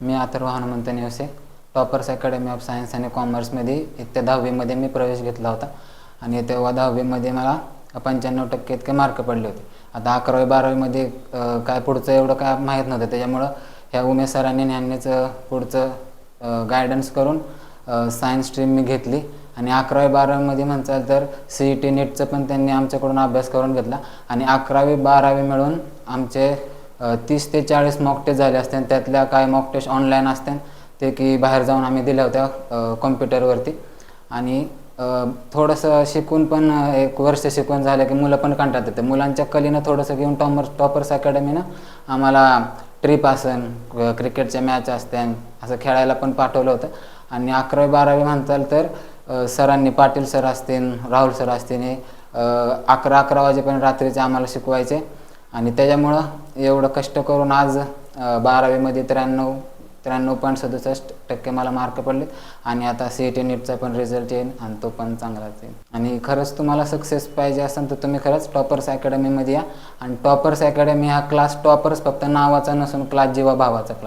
Me Atharva Hanumant Nevse toppers academy of science आणि कॉमर्समध्ये इत्या दहावीमध्ये मी प्रवेश घेतला होता. आणि तेव्हा दहावीमध्ये मला पंच्याण्णव टक्के इतके मार्क पडले होते. आता अकरावी बारावीमध्ये काय पुढचं एवढं काय माहीत नव्हतं. त्याच्यामुळं ह्या उमेश सरांनी न्यानेच पुढचं गायडन्स करून सायन्स स्ट्रीम मी घेतली. आणि अकरावी बारावीमध्ये म्हणचाल तर सी ई टी नीटचं पण त्यांनी आमच्याकडून अभ्यास करून घेतला. आणि अकरावी बारावी मिळून आमचे तीस ते चाळीस मॉक टेस्ट झाले असते त्यातल्या काय मॉक टेस्ट ऑनलाईन असते. ते की बाहेर जाऊन आम्ही दिल्या होत्या कॉम्प्युटरवरती आणि थोडंसं शिकून पण एक वर्ष शिकून झालं की मुलं पण कंटाळत येते मुलांच्या कलीनं थोडंसं घेऊन टॉमर टॉपर्स अकॅडमीनं आम्हाला ट्रिप असन क्रिकेटच्या मॅच असत्या असं खेळायला पण पाठवलं होतं. आणि अकरावी बारावी म्हणताल तर सरांनी पाटील सर असतील राहुल सर असतील हे अकरा अकरा वाजेपर्यंत रात्रीचे आम्हाला शिकवायचे. आणि त्याच्यामुळं एवढं कष्ट करून आज बारावीमध्ये त्र्याण्णव त्र्याण्णव पॉईंट सदुसष्ट टक्के मला मार्क पडले आणि आता सी ई टी नीटचा पण रिझल्ट येईल आणि तो पण चांगलाच येईल आणि खरंच तुम्हाला सक्सेस पाहिजे असेल तर तुम्ही खरंच टॉपर्स अकॅडमीमध्ये या. आणि टॉपर्स अकॅडमी हा क्लास टॉपर्स फक्त नावाचा नसून क्लास जीवा भावाचा क्लास